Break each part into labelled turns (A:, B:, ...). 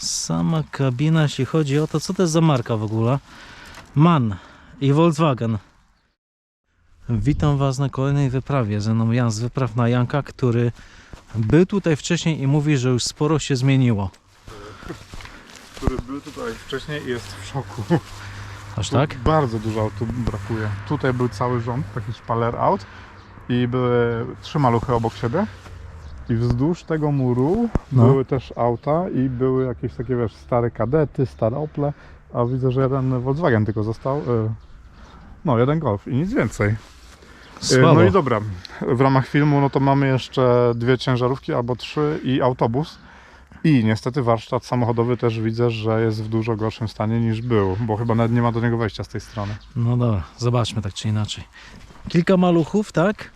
A: Sama kabina, jeśli chodzi o to, co to jest za marka w ogóle? MAN i Volkswagen. Witam Was na kolejnej wyprawie. Ze mną Jan z wypraw na Janka, który był tutaj wcześniej i mówi, że już sporo się zmieniło.
B: który był tutaj wcześniej i jest w szoku.
A: Aż
B: Tu
A: tak?
B: Bardzo dużo aut tu brakuje. Tutaj był cały rząd, taki szpaler aut i były trzy maluchy obok siebie. I wzdłuż tego muru
A: No.
B: były też auta i były jakieś takie, wiesz, stare kadety, stare Ople, a widzę, że jeden Volkswagen tylko został. y, No, jeden Golf i nic więcej. Y,
A: Słabo.
B: No i dobra, w ramach filmu no to mamy jeszcze dwie ciężarówki albo trzy i autobus. I niestety warsztat samochodowy też widzę, że jest w dużo gorszym stanie niż był, bo chyba nawet nie ma do niego wejścia z tej strony.
A: No dobra, zobaczmy tak czy inaczej. Kilka maluchów, tak?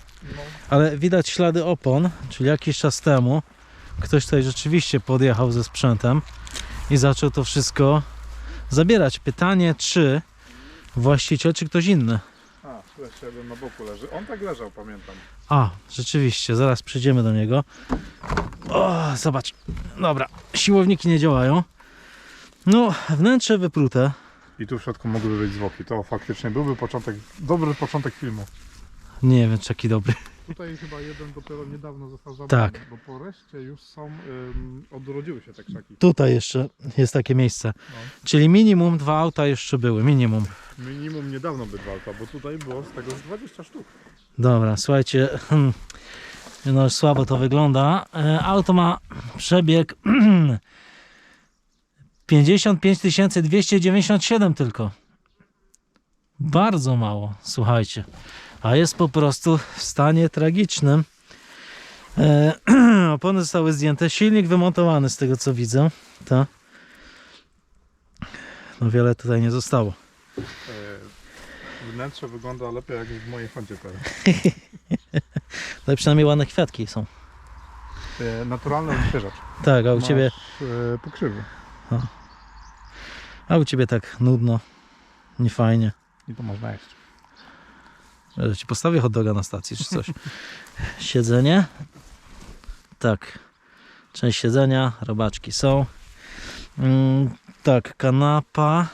A: Ale widać ślady opon, czyli jakiś czas temu ktoś tutaj rzeczywiście podjechał ze sprzętem i zaczął to wszystko zabierać. Pytanie, czy właściciel, czy ktoś inny?
B: A, tu jeden na boku leży. On tak leżał, pamiętam.
A: A, rzeczywiście, zaraz przyjdziemy do niego. O, zobacz. Dobra, siłowniki nie działają. No, wnętrze wyprute.
B: I tu w środku mogłyby być zwłoki. To faktycznie byłby początek, dobry początek filmu.
A: Nie wiem, czy taki dobry.
B: Tutaj chyba jeden dopiero niedawno został zabrany,
A: Tak.
B: bo po reszcie już są, ym, odrodziły się te krzaki.
A: Tutaj jeszcze jest takie miejsce.
B: No.
A: Czyli minimum dwa auta jeszcze były, minimum.
B: Minimum niedawno by dwa auta, bo tutaj było z tego z 20 sztuk.
A: Dobra, słuchajcie, hmm, no słabo to wygląda. E, Auto ma przebieg 55 297 tylko. Bardzo mało, słuchajcie. A jest po prostu w stanie tragicznym. E, opony zostały zdjęte, silnik wymontowany z tego co widzę. Ta. No wiele tutaj nie zostało.
B: E, Wnętrze wygląda lepiej jak w mojej Hondzie teraz.
A: Ale przynajmniej ładne kwiatki są.
B: E, naturalny odświeżacz.
A: Tak, a u ciebie,
B: Masz, e, pokrzywy.
A: a u ciebie tak nudno, niefajnie.
B: I to można jeść.
A: Że ci postawię hot doga na stacji czy coś. Siedzenie. Tak. Część siedzenia, robaczki są. Mm, tak, kanapa.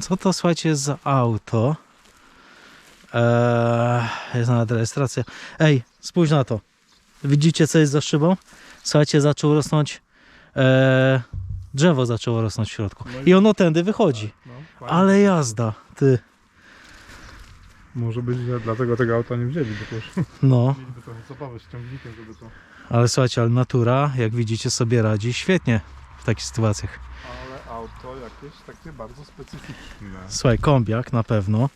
A: Co to słuchajcie jest za auto? Eee, jest nawet rejestracja. Ej, spójrz na to. Widzicie co jest za szybą? Słuchajcie, zaczął rosnąć eee, drzewo zaczęło rosnąć w środku.
B: No
A: I ono tędy wychodzi.
B: No, fajnie.
A: Ale jazda, ty.
B: Może być, że dlatego tego auta nie wzięli, bo już
A: No.
B: mieliby trochę zabawy z ciągnikiem, żeby to...
A: Ale słuchajcie, ale natura, jak widzicie, sobie radzi świetnie w takich sytuacjach.
B: Ale auto jakieś takie bardzo specyficzne.
A: Słuchaj, kombiak na pewno.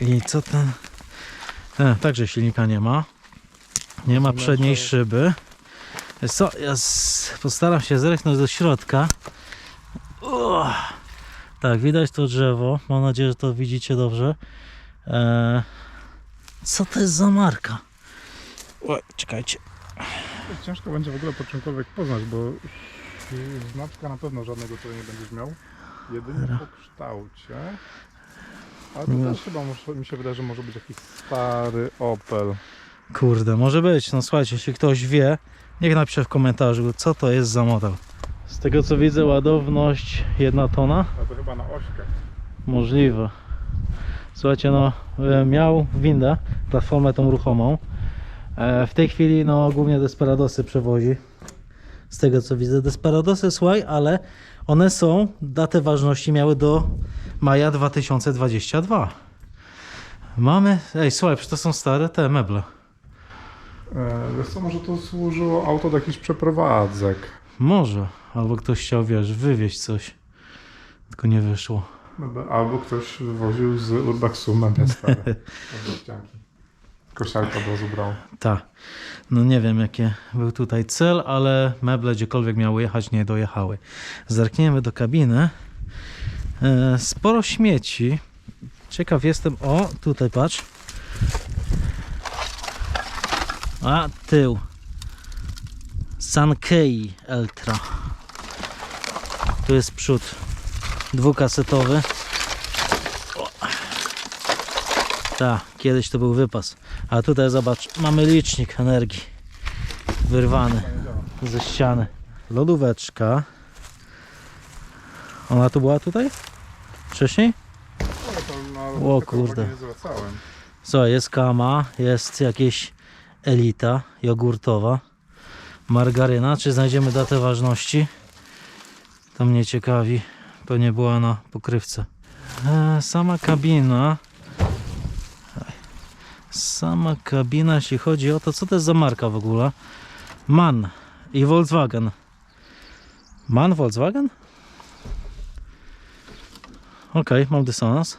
A: I co ten... E, także silnika nie ma. Nie ma przedniej szyby. Wiesz Co, ja s- postaram się zerknąć do środka. Uch. Tak, widać to drzewo. Mam nadzieję, że to widzicie dobrze. E, co to jest za marka? O, czekajcie.
B: Ciężko będzie w ogóle po czymkolwiek poznać, bo znaczka na pewno żadnego tutaj nie będziesz miał. Jedynie po kształcie. Ale to też chyba może, mi się wydaje, że może być jakiś stary Opel.
A: Kurde, może być. No słuchajcie, jeśli ktoś wie, niech napisze w komentarzu, co to jest za model. Z tego co widzę, ładowność jedna tona.
B: Ale to chyba na ośkę.
A: Możliwe. Słuchajcie, no e, miał windę, platformę tą ruchomą. E, W tej chwili no głównie Desperadosy przewozi. Z tego co widzę, Desperadosy, słuchaj, ale one są, datę ważności miały do maja 2022. Mamy, ej słuchaj, to są stare te meble.
B: E, wiesz co, może to służyło auto do jakichś przeprowadzek.
A: Może, albo ktoś chciał, wiesz, wywieźć coś. Tylko nie wyszło.
B: Albo ktoś wywoził z Urbexu meble stare. Kosiarka do zubrał.
A: Tak. No nie wiem, jaki był tutaj cel, ale meble gdziekolwiek miały jechać, nie dojechały. Zerkniemy do kabiny. E, sporo śmieci. Ciekaw jestem. O, tutaj patrz. A, tył. Sankei Eltra. Tu jest przód dwukasetowy. Tak, kiedyś to był wypas. A tutaj zobacz, mamy licznik energii wyrwany ze ściany. lodóweczka. Ona tu była tutaj? Wcześniej? O kurde. Co, jest kama, jest jakieś elita jogurtowa, margaryna. Czy znajdziemy datę ważności? To mnie ciekawi. Pewnie była na pokrywce. E, sama kabina. Sama kabina, jeśli chodzi o to, co to jest za marka w ogóle? MAN i Volkswagen. MAN Volkswagen? Okej, mam dysonans.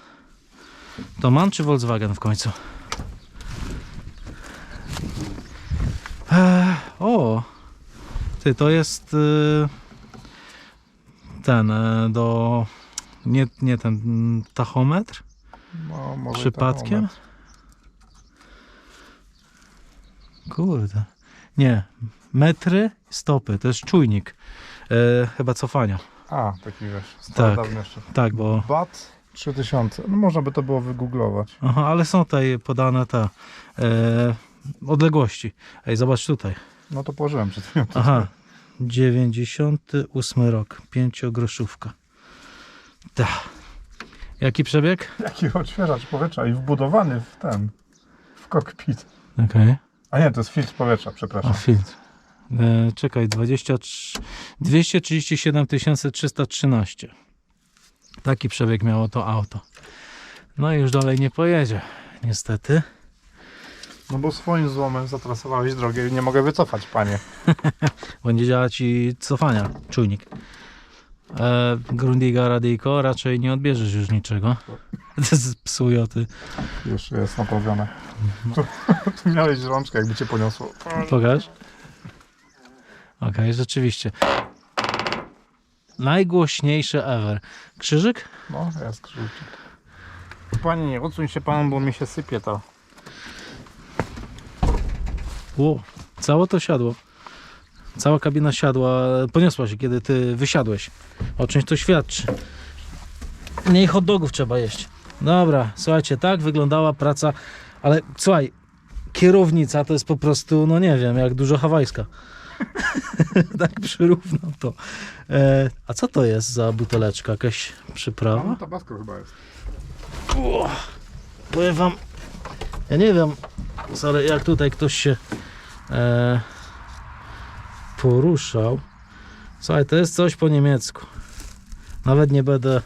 A: To MAN czy Volkswagen w końcu? Eee, o! Ty, to jest y, ten y, do... Nie, nie ten tachometr?
B: No, może
A: Przypadkiem?
B: tachometr.
A: Kurde. Nie. Metry, stopy. To jest czujnik. E, chyba cofania.
B: A, taki wiesz, jeszcze.
A: Tak, bo...
B: BAT 3000. No można by to było wygooglować.
A: Aha, ale są tutaj podane te e, odległości. Ej, zobacz tutaj.
B: No to położyłem przed chwilą.
A: Aha. 98 rok. Pięciogroszówka. Tak. Jaki przebieg?
B: Jaki odświeżacz powietrza i wbudowany w ten, w kokpit.
A: Okej.
B: A nie, to jest filtr powietrza, przepraszam.
A: filtr. E, czekaj, 23, 237 313. Taki przebieg miało to auto. No i już dalej nie pojedzie, niestety.
B: No bo swoim złomem zatrasowałeś drogę i nie mogę wycofać, panie.
A: Będzie działać ci cofania, czujnik. E, Grundiga Radyjko raczej nie odbierzesz już niczego. Psują ty.
B: Już jest naprawione. Tu, tu miałeś rączkę, jakby cię poniosło.
A: Pokaż. Okej, rzeczywiście. Najgłośniejsze ever. Krzyżyk?
B: No, jest krzyżyczek. Panie, nie odsuń się pan, bo mi się sypie to.
A: Ło, całe to siadło. Cała kabina siadła, poniosła się, kiedy ty wysiadłeś. O czymś to świadczy. Mniej hot dogów trzeba jeść. Dobra, słuchajcie, tak wyglądała praca, ale słuchaj, kierownica to jest po prostu, no nie wiem, jak dużo hawajska. tak przyrównam to. E, a co to jest za buteleczka? Jakaś przyprawa?
B: No, tabasco chyba jest.
A: Powiem wam, ja nie wiem, sorry, jak tutaj ktoś się e, poruszał. Słuchaj, to jest coś po niemiecku. Nawet nie będę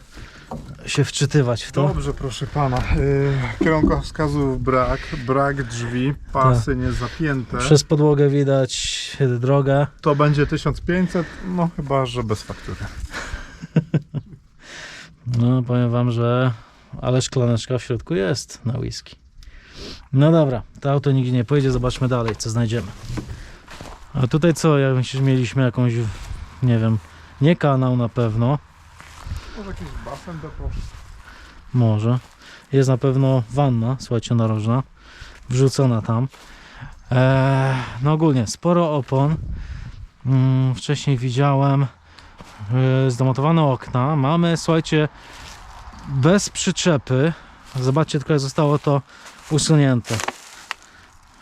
A: się wczytywać w to.
B: Dobrze, proszę pana. Yy, kierunkowskazów brak, brak drzwi, pasy niezapięte.
A: Przez podłogę widać drogę.
B: To będzie 1500, no chyba, że bez faktury.
A: No, powiem wam, że ale szklaneczka w środku jest na whisky. No dobra, to auto nigdzie nie pojedzie, zobaczmy dalej, co znajdziemy. A tutaj co, ja myślę, że mieliśmy jakąś, nie wiem, nie kanał na pewno.
B: Może jakiś basen do posz...
A: Może. Jest na pewno wanna, słuchajcie, narożna. Wrzucona tam. Eee, no ogólnie, sporo opon. Mm, wcześniej widziałem e, zdemontowane okna. Mamy, słuchajcie, bez przyczepy. Zobaczcie tylko, jak zostało to usunięte.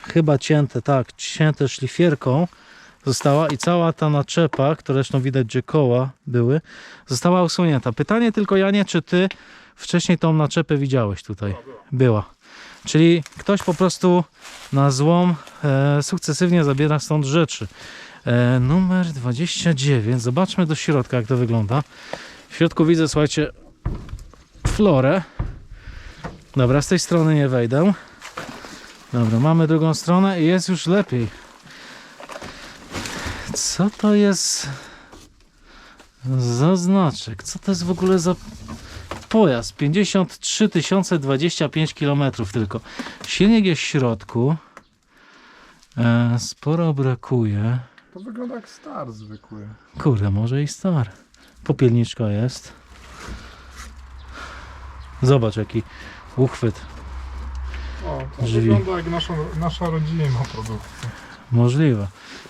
A: Chyba cięte, tak, cięte szlifierką została i cała ta naczepa, która zresztą widać, gdzie koła były, została usunięta. Pytanie tylko, Janie, czy ty wcześniej tą naczepę widziałeś tutaj? Była. Czyli ktoś po prostu na złom e, sukcesywnie zabiera stąd rzeczy. E, numer 29. Zobaczmy do środka, jak to wygląda. W środku widzę, słuchajcie, florę. Dobra, z tej strony nie wejdę. Dobra, mamy drugą stronę i jest już lepiej. Co to jest za znaczek? Co to jest w ogóle za pojazd? 53 025 km tylko. Silnik jest w środku. E, sporo brakuje.
B: To wygląda jak star zwykły.
A: Kurde, może i star. Popielniczka jest. Zobacz jaki uchwyt.
B: O, to
A: Drzwi.
B: wygląda jak nasza, nasza rodzima produkcja.
A: Możliwe.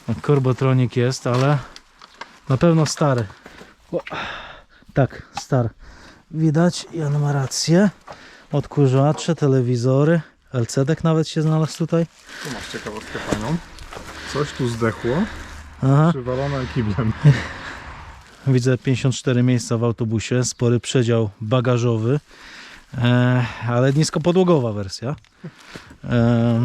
A: No, Korbotronik jest, ale na pewno stary. O, tak, stary. Widać, Jan ma rację. Odkurzacze, telewizory. LCD nawet się znalazł tutaj.
B: Tu masz ciekawostkę panią. Coś tu zdechło.
A: Aha.
B: przywalone kiblem.
A: Widzę 54 miejsca w autobusie, spory przedział bagażowy, e, ale niskopodłogowa wersja. E,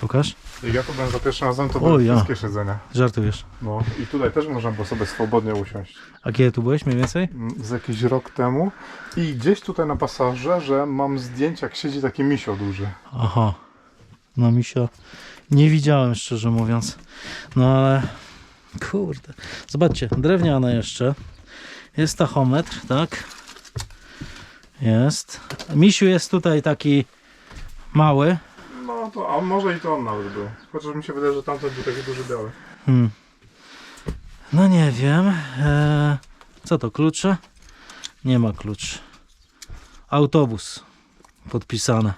A: pokaż.
B: Ja to byłem za pierwszym razem, to były
A: ja.
B: wszystkie siedzenia.
A: Żartujesz.
B: No i tutaj też można było sobie swobodnie usiąść.
A: A kiedy tu byłeś mniej więcej?
B: Mm, Z jakiś rok temu. I gdzieś tutaj na pasażerze mam zdjęcie, jak siedzi taki misio duży.
A: Aha. No misio nie widziałem szczerze mówiąc. No ale kurde. Zobaczcie, drewniane jeszcze. Jest tachometr, tak? Jest. Misiu jest tutaj taki mały.
B: No to, a może i to on nawet był. Chociaż mi się wydaje, że tamten był taki duży biały.
A: Hmm. No nie wiem. Eee, co to, klucze? Nie ma kluczy. Autobus podpisane.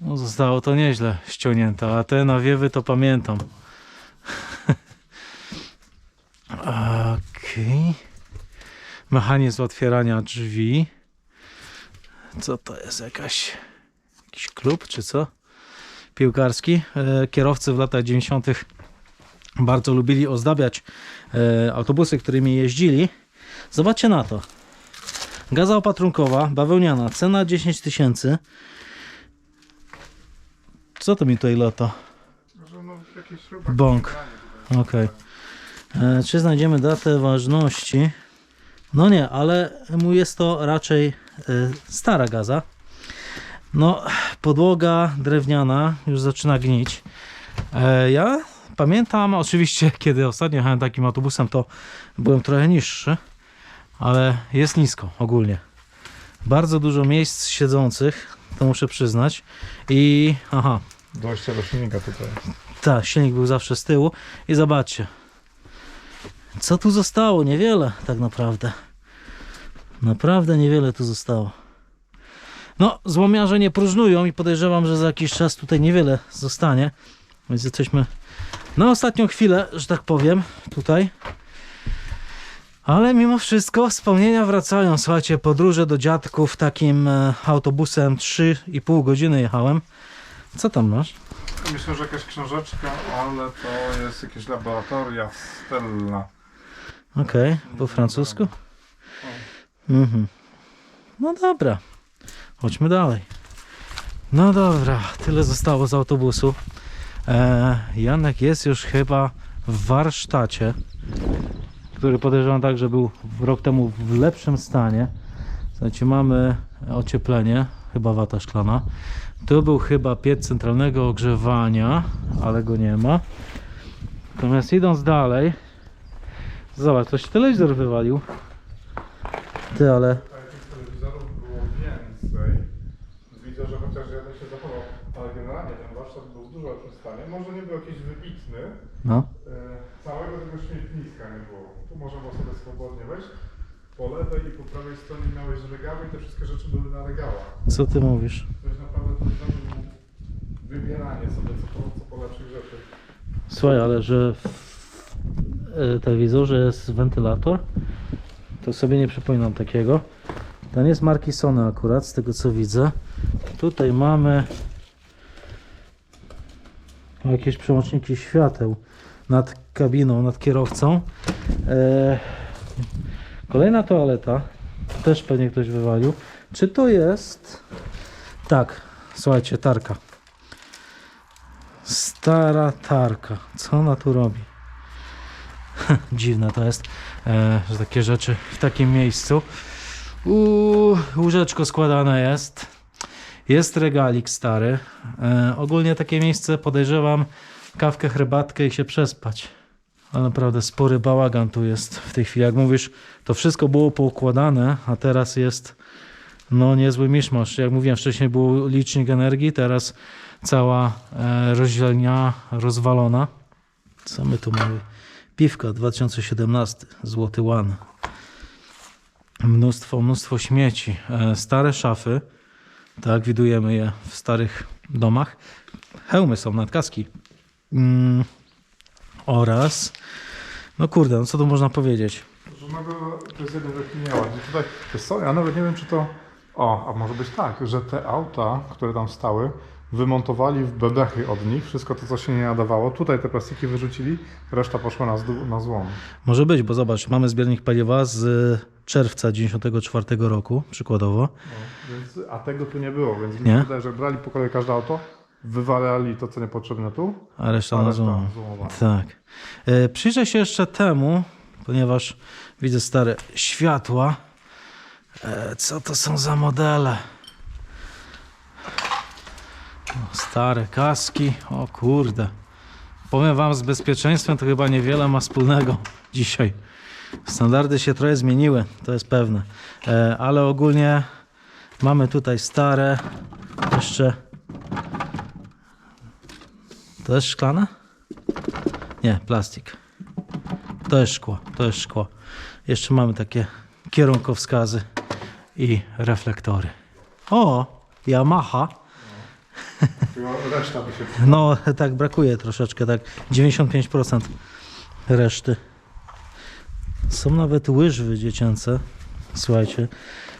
A: No, zostało to nieźle ściągnięte, a te nawiewy to pamiętam. Okej. Mechanizm otwierania drzwi. Co to jest? Jakaś, jakiś klub czy co? Piłkarski. E, kierowcy w latach 90 bardzo lubili ozdabiać e, autobusy, którymi jeździli. Zobaczcie na to. Gaza opatrunkowa, bawełniana, cena 10 tysięcy. Co to mi tutaj lata? Bąk. Okej. E, Czy znajdziemy datę ważności? No nie, ale mu jest to raczej stara gaza. No, podłoga drewniana już zaczyna gnić. E, Ja pamiętam, oczywiście, kiedy ostatnio jechałem takim autobusem, to byłem trochę niższy, ale jest nisko ogólnie. Bardzo dużo miejsc siedzących, to muszę przyznać. I aha,
B: Dojście do silnika tutaj.
A: tak, silnik był zawsze z tyłu. I zobaczcie. Co tu zostało? Niewiele tak naprawdę. Naprawdę niewiele tu zostało. No, złomiarze nie próżnują i podejrzewam, że za jakiś czas tutaj niewiele zostanie. Więc jesteśmy na ostatnią chwilę, że tak powiem, tutaj. Ale mimo wszystko wspomnienia wracają. Słuchajcie, podróże do dziadków takim e, autobusem 3,5 godziny jechałem. Co tam masz?
B: Myślę, że jakaś książeczka, ale to jest jakieś laboratoria Stella.
A: Okej, po francusku? Mhm. No dobra, chodźmy dalej. No dobra, tyle zostało z autobusu. E, Janek jest już chyba w warsztacie, który podejrzewam tak, że był rok temu w lepszym stanie. Słuchajcie, mamy ocieplenie, chyba wata szklana. Tu był chyba piec centralnego ogrzewania, ale go nie ma. Natomiast idąc dalej, Zobacz, ktoś telewizor wywalił. Ty, ale...
B: Tych telewizorów było więcej. Widzę, że chociaż jeden się zachował, ale generalnie ten warsztat był w dużo lepszym stanie. Może nie był jakiś wybitny,
A: No.
B: e, całego tego śmietniska nie było. Tu można było sobie swobodnie wejść. Po lewej i po prawej stronie miałeś regały i te wszystkie rzeczy były na regałach.
A: Co ty mówisz?
B: To jest naprawdę to jest takie wybieranie sobie co po, co po lepszych rzeczy.
A: Słuchaj, ale że w e, telewizorze jest wentylator, to sobie nie przypominam takiego. Ten jest marki Sony akurat, z tego co widzę. Tutaj mamy jakieś przełączniki świateł nad kabiną, nad kierowcą. E, kolejna toaleta, też pewnie ktoś wywalił. Czy to jest... Tak, słuchajcie, tarka. Stara tarka. Co ona tu robi? Dziwne to jest, że takie rzeczy w takim miejscu. Uuu, łóżeczko składane jest. Jest regalik stary. E, ogólnie takie miejsce podejrzewam kawkę, herbatkę i się przespać. Ale naprawdę spory bałagan tu jest w tej chwili. Jak mówisz, to wszystko było poukładane, a teraz jest no niezły miszmasz. Jak mówiłem wcześniej był licznik energii, teraz cała e, rozdzielnia rozwalona. Co my tu mamy? Piwka 2017, złoty łan. Mnóstwo, mnóstwo śmieci. E, stare szafy, tak, widujemy je w starych domach. Hełmy są, nadkaski. Mm, oraz, no kurde, no co tu można powiedzieć?
B: Nagle to jest jeden wielki nieład. I Tutaj, ja nawet nie wiem czy to... O, a może być tak, że te auta, które tam stały, wymontowali w bebechy od nich wszystko to, co się nie nadawało. Tutaj te plastiki wyrzucili, reszta poszła na, zdół- na złom.
A: Może być, bo zobacz, mamy zbiornik paliwa z czerwca 94 roku, przykładowo.
B: No, więc, a tego tu nie było, więc mi
A: Nie?
B: się wydaje, że brali po kolei każde auto, wywalali to, co niepotrzebne tu,
A: A reszta
B: a
A: na złom. Tak. E, przyjrzę się jeszcze temu, ponieważ widzę stare światła. E, co to są za modele? O, stare kaski. O kurde. Powiem wam, z bezpieczeństwem to chyba niewiele ma wspólnego dzisiaj. Standardy się trochę zmieniły, to jest pewne. E, ale ogólnie mamy tutaj stare, jeszcze... To jest szklane? Nie, plastik. To jest szkło, to jest szkło. Jeszcze mamy takie kierunkowskazy i reflektory. O, Yamaha.
B: Reszta by się...
A: No, tak brakuje troszeczkę, tak 95% reszty. Są nawet łyżwy dziecięce. Słuchajcie,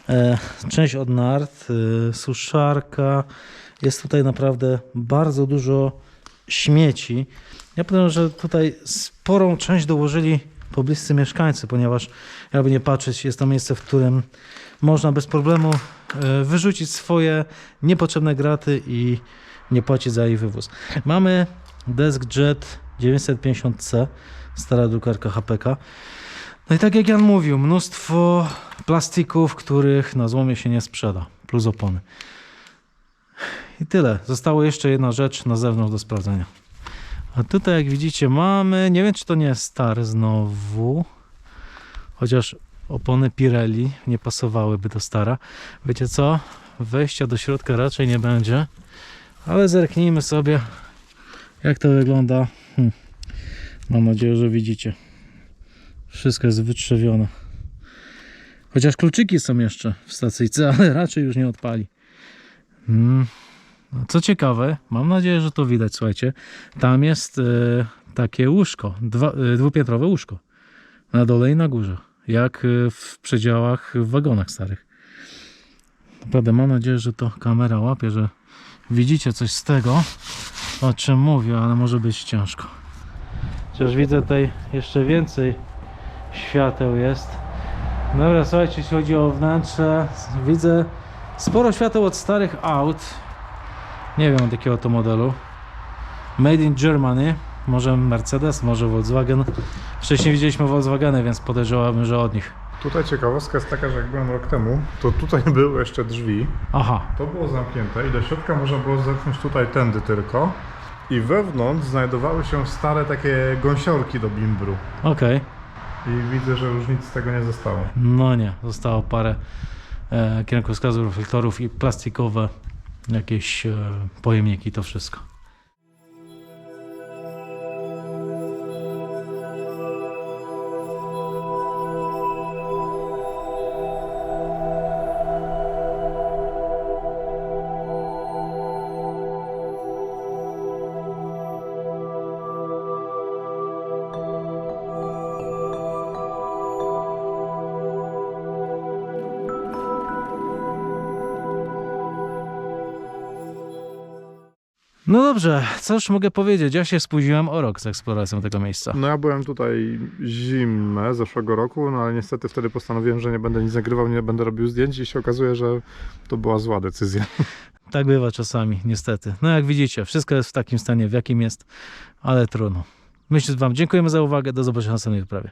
A: e, część od nart, e, suszarka. Jest tutaj naprawdę bardzo dużo śmieci. Ja powiem, że tutaj sporą część dołożyli pobliscy mieszkańcy, ponieważ jakby nie patrzeć, jest to miejsce, w którym można bez problemu e, wyrzucić swoje niepotrzebne graty i nie płacić za ich wywóz. Mamy DeskJet 950C, stara drukarka HPK. No i tak jak Jan mówił, mnóstwo plastików, których na złomie się nie sprzeda, plus opony. I tyle. Została jeszcze jedna rzecz na zewnątrz do sprawdzenia. A tutaj jak widzicie mamy, nie wiem czy to nie jest stare znowu, chociaż opony Pirelli nie pasowałyby do stara. Wiecie co? Wejścia do środka raczej nie będzie. Ale zerknijmy sobie, jak to wygląda. Hm. Mam nadzieję, że widzicie. Wszystko jest wytrzewione. Chociaż kluczyki są jeszcze w stacyjce, ale raczej już nie odpali. Mm. No, Co ciekawe, mam nadzieję, że to widać, słuchajcie. Tam jest e, takie łóżko, dwa, e, dwupiętrowe łóżko. Na dole i na górze. Jak e, w przedziałach w wagonach starych. Naprawdę mam nadzieję, że to kamera łapie, że widzicie coś z tego, o czym mówię, ale może być ciężko. Chociaż widzę tutaj jeszcze więcej świateł jest. Dobra, słuchajcie, jeśli chodzi o wnętrze, widzę sporo świateł od starych aut. Nie wiem od jakiego to modelu. Made in Germany. Może Mercedes, może Volkswagen. Wcześniej widzieliśmy Volkswageny, więc podejrzewałbym, że od nich.
B: Tutaj ciekawostka jest taka, że jak byłem rok temu, to tutaj były jeszcze drzwi.
A: Aha,
B: To było zamknięte i do środka można było zepchnąć tutaj tędy tylko. I wewnątrz znajdowały się stare takie gąsiorki do bimbru.
A: okej.
B: I widzę, że już nic z tego nie zostało.
A: No nie, zostało parę e, kierunkowskazów, reflektorów i plastikowe jakieś e, pojemniki, to wszystko. No dobrze, cóż mogę powiedzieć? Ja się spóźniłem o rok z eksploracją tego miejsca.
B: No ja byłem tutaj zimę zeszłego roku, no ale niestety wtedy postanowiłem, że nie będę nic nagrywał, nie będę robił zdjęć i się okazuje, że to była zła decyzja.
A: Tak bywa czasami, niestety. No jak widzicie, wszystko jest w takim stanie, w jakim jest, ale trudno. Myślę Wam, dziękujemy za uwagę, do zobaczenia na następnej wyprawie.